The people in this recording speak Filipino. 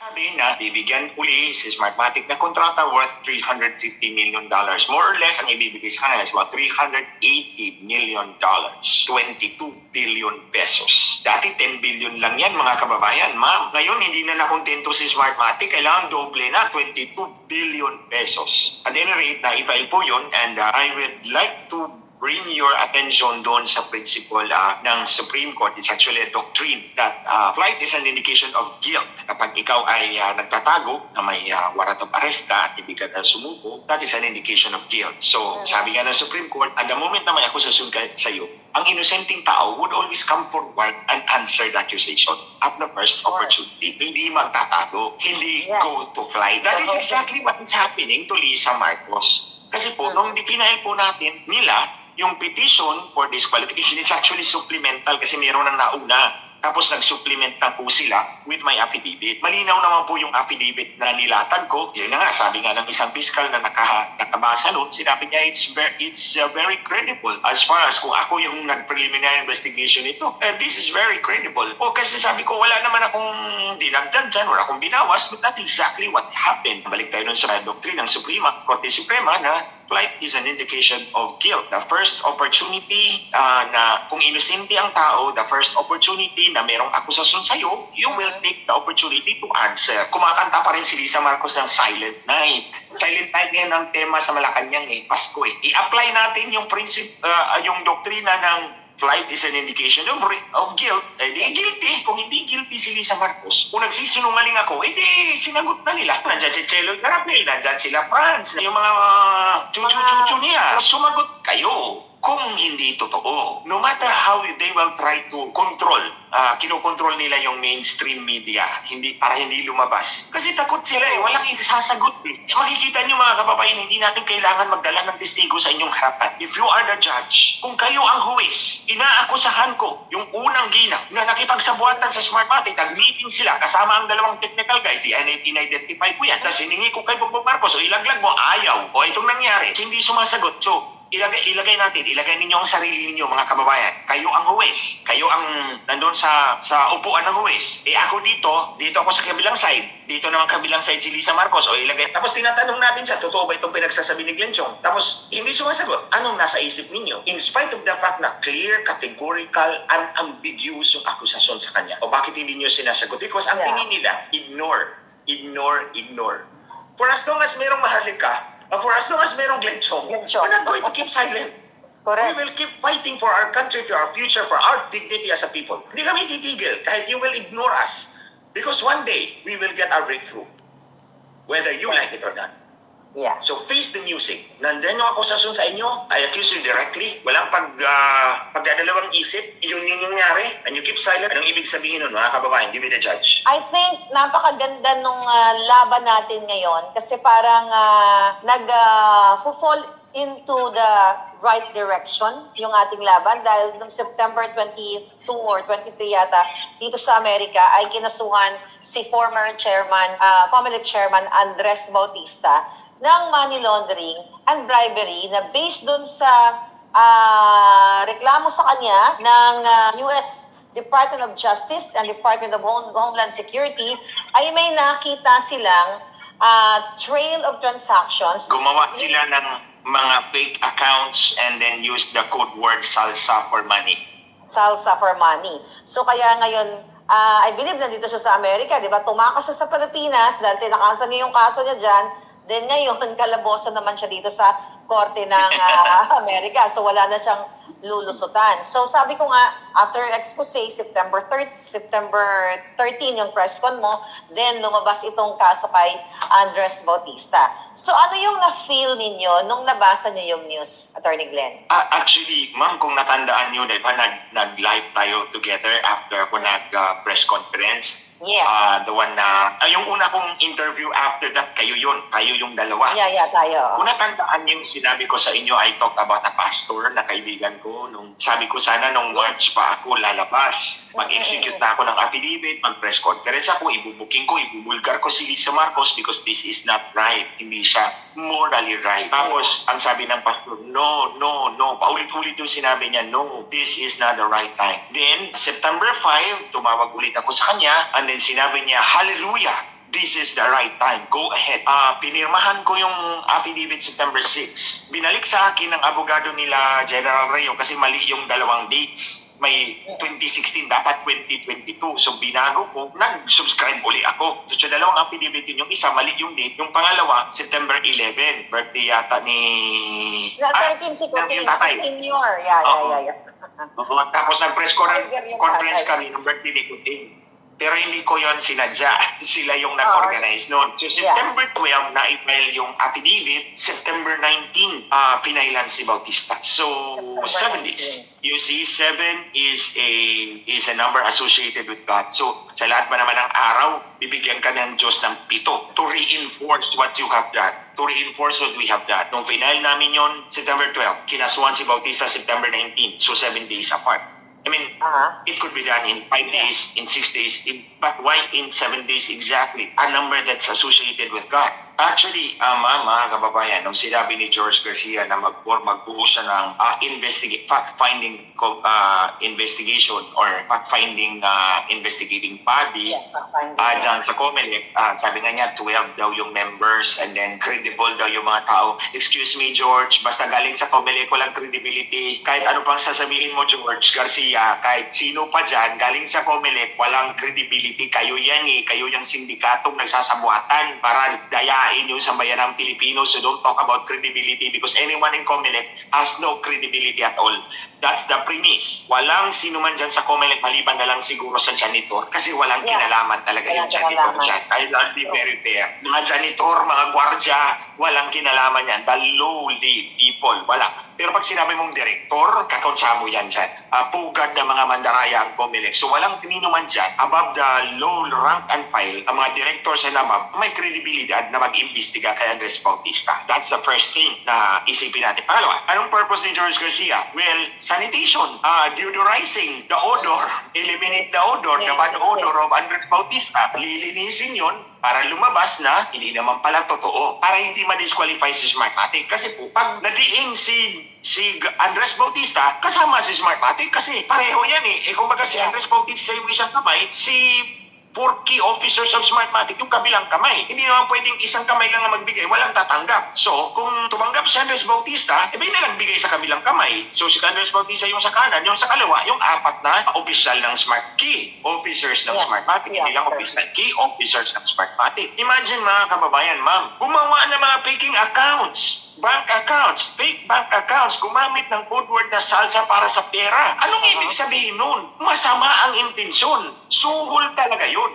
Sabi na bibigyan uli si Smartmatic na kontrata worth 350 million dollars. More or less, ang ibibigay sa kanila is about 380 million dollars. 22 billion pesos. Dati 10 billion lang yan mga kababayan. Ma'am, ngayon hindi na nakontento si Smartmatic. Kailangan doble na 22 billion pesos. At any rate, na-file po yun and uh, I would like to bring your attention doon sa principle uh, ng Supreme Court. It's actually a doctrine that uh, flight is an indication of guilt. Kapag ikaw ay uh, nagtatago na may uh, warrant of arrest ka at hindi ka na sumuko, that is an indication of guilt. So, sabi nga ng Supreme Court, at the moment na may akusasyon ka sa iyo, ang inosenteng tao would always come forward and answer the accusation at the first opportunity. Hindi magtatago, hindi Yeah. go to flight. That is exactly what is happening to Lisa Marcos. Kasi po, nung dipinail po natin nila, yung petition for disqualification is actually supplemental kasi meron ng nauna. Tapos nag-supplement na po sila with my affidavit. Malinaw naman po yung affidavit na nilatag ko. Yun na nga, sabi nga ng isang fiscal na naka, nakabasa nun, sinabi niya it's, very, it's uh, very credible as far as kung ako yung nag-preliminary investigation ito. And this is very credible. O kasi sabi ko, wala naman akong dinagdag dyan, wala akong binawas, but that's exactly what happened. Balik tayo nun sa doctrine ng Suprema, Korte Suprema na flight is an indication of guilt. The first opportunity uh, na kung inosente ang tao, the first opportunity na merong akusasyon sa'yo, you will take the opportunity to answer. Kumakanta pa rin si Lisa Marcos ng Silent Night. Silent Night ngayon ang tema sa Malacanang eh, Pasko eh. I-apply natin yung principle, uh, yung doktrina ng flight is an indication of, of guilt, eh di guilty. Kung hindi guilty si Lisa Marcos, kung nagsisinungaling ako, eh di sinagot na nila. Nandyan si Chelo Garapel, nandyan sila Franz, yung mga chuchu-chuchu niya. Sumagot kayo kung hindi totoo. No matter how they will try to control, ah kinokontrol nila yung mainstream media hindi para hindi lumabas. Kasi takot sila eh, walang isasagot eh. Makikita niyo mga kababayan, hindi natin kailangan magdala ng testigo sa inyong harapan. If you are the judge, kung kayo ang huwis, inaakusahan ko yung unang ginang na nakipagsabuatan sa Smartmatic, nag-meeting sila kasama ang dalawang technical guys, di in-identify ko yan. Tapos hiningi ko kay Bongbong Marcos, o ilaglag mo, ayaw. O itong nangyari, hindi sumasagot. So, ilagay, ilagay natin, ilagay ninyo ang sarili ninyo mga kababayan. Kayo ang huwes. Kayo ang nandun sa sa upuan ng huwes. Eh ako dito, dito ako sa kabilang side. Dito naman kabilang side si Lisa Marcos. O ilagay. Tapos tinatanong natin siya, totoo ba itong pinagsasabi ni Glenn Chong? Tapos hindi sumasagot. Anong nasa isip ninyo? In spite of the fact na clear, categorical, unambiguous yung akusasyon sa kanya. O bakit hindi niyo sinasagot? Because ang Yeah. tingin nila, ignore, ignore, ignore. For as long as merong mahalika, uh, for as long as merong Glenn Chong, Glenn Chong. we're not going to keep silent. We Correct. will keep fighting for our country, for our future, for our dignity as a people. Hindi kami titigil kahit you will ignore us. Because one day, we will get our breakthrough. Whether you like it or not. Yeah. So face the music. Nandyan yung akusasyon sa inyo. I accuse you directly. Walang pag, uh, pagdadalawang isip. Yun yung nangyari. And you keep silent. Anong ibig sabihin nun, mga kababayan? Give me the judge. I think napakaganda nung ah, laban natin ngayon kasi parang nag ah, fall into the right direction yung ating laban dahil noong September 22 or 23 yata dito sa Amerika ay kinasuhan si former chairman, uh, Comelec chairman Andres Bautista ng money laundering and bribery na based dun sa ah, reklamo sa kanya ng ah, US Department of Justice and Department of Home- Homeland Security ay may nakita silang ah, trail of transactions. Gumawa sila ng mga fake accounts and then use the code word salsa for money. salsa for money. So kaya ngayon, ah, I believe nandito siya sa Amerika, di ba? Tumakas siya sa Pilipinas dahil tinakasan niya yung kaso niya dyan. Then ngayon, kalaboso naman siya dito sa korte ng ah, Amerika. So wala na siyang lulusutan. So sabi ko nga, after expose, September 3, September 13 yung press con mo, then lumabas itong kaso kay Andres Bautista. So ano yung na-feel ninyo nung nabasa niyo yung news, Attorney Glenn? Ah, actually, ma'am, kung natandaan nyo, di ba, nag, nag-live tayo together after ako nag-press conference. Yes. Ah, the one na, ah, yung una kong interview after that, kayo yun. Kayo yung dalawa. Yeah, yeah, tayo. Kung natandaan yung sinabi ko sa inyo, I talked about a pastor na kaibigan ko. Nung, sabi ko sana nung March pa ako lalabas. Mag-execute na ako ng affidavit, mag-press conference ako, ibubuking ko, ibubulgar ko si Lisa Marcos because this is not right. Hindi siya morally right. Tapos, ang sabi ng pastor, no, no, no. Paulit-ulit yung sinabi niya, no, this is not the right time. Then, September 5, tumawag ulit ako sa kanya and then sinabi niya, hallelujah, this is the right time. Go ahead. Ah, pinirmahan ko yung affidavit September 6. Binalik sa akin ng abogado nila General Rayo kasi mali yung dalawang dates. May 2016, dapat 2022. So binago ko, nag-subscribe uli ako. So sa dalawang affidavit yun, yung isa mali yung date, yung pangalawa, September 11. Birthday yata ni... Ah, 13 si Kuting, si senior. Yeah, yeah, yeah, yeah. Tapos nag-press conference kami ng birthday ni Kuting. Pero hindi ko yon sinadya. Sila yung nag-organize noon. So September 12, na-file yung affidavit. September 19, ah pinailan si Bautista. So, September 7 days. You see, 7 is a is a number associated with God. So, sa lahat ba naman ng araw, bibigyan ka ng Diyos ng pito to reinforce what you have done. To reinforce what we have done. Nung final namin yon September 12, kinasuhan si Bautista September 19. So, 7 days apart. I mean, Ah, it could be done in five days, in six days, in, but why in seven days exactly? A number that's associated with God. Actually, uh, mga, kababayan, nung sinabi ni George Garcia na mag magbuo siya ng uh, investigate, fact-finding co- uh, investigation or fact-finding uh, investigating body, yeah, finding Ah, dyan sa Comelec, ah, sabi nga niya, 12 daw yung members and then credible daw yung mga tao. Excuse me, George, basta galing sa Comelec, walang credibility. Kahit ano pang sasabihin mo, George Garcia, kahit sino pa dyan, galing sa Comelec, walang credibility. Kayo yan eh, kayo yung sindikatong nagsasabuatan para dayain yung sambayan ng Pilipino. So don't talk about credibility because anyone in Comelec has no credibility at all. That's the premise. Walang sino man dyan sa Comelec maliban na lang siguro sa janitor kasi walang Yeah. kinalaman talaga yung Walang janitor kinalaman. dyan. I'll be very fair. Mga janitor, mga gwardya, walang kinalaman yan. The lowly people, wala. Pero pag sinabi mong direktor, kakauntsa mo yan dyan. Ah, pugad ng mga mandaraya ang Comelec. So walang tinino man dyan. Above the low rank and file, ang mga director sa NAMAB, may kredibilidad na mag-imbestiga kay Andres Bautista. That's the first thing na isipin natin. Pangalawa, anong purpose ni George Garcia? Well, sanitation, uh, deodorizing the odor, eliminate the odor, the bad odor of Andres Bautista. Lilinisin yun para lumabas na hindi naman pala totoo. Para hindi ma-disqualify si Smartmatic. Kasi po, pag nadiin si si Andres Bautista, kasama si Smartmatic kasi pareho yan eh. Eh kumbaga si Andres Bautista yung isang kamay, si four key officers of Smartmatic yung kabilang kamay. Hindi naman pwedeng isang kamay lang ang magbigay, walang tatanggap. So, kung tumanggap si Andres Bautista, eh may nalang bigay sa kabilang kamay. So, si Andres Bautista yung sa kanan, yung sa kaliwa, yung apat na official ng Smart Key. Officers ng Yeah. Smartmatic, Yeah, hindi lang official key officers ng Smartmatic. Imagine mga kababayan, ma'am, gumawa ng mga faking accounts bank accounts, fake bank accounts, gumamit ng code word na salsa para sa pera. Anong ibig sabihin nun? Masama ang intensyon. Suhol talaga yun.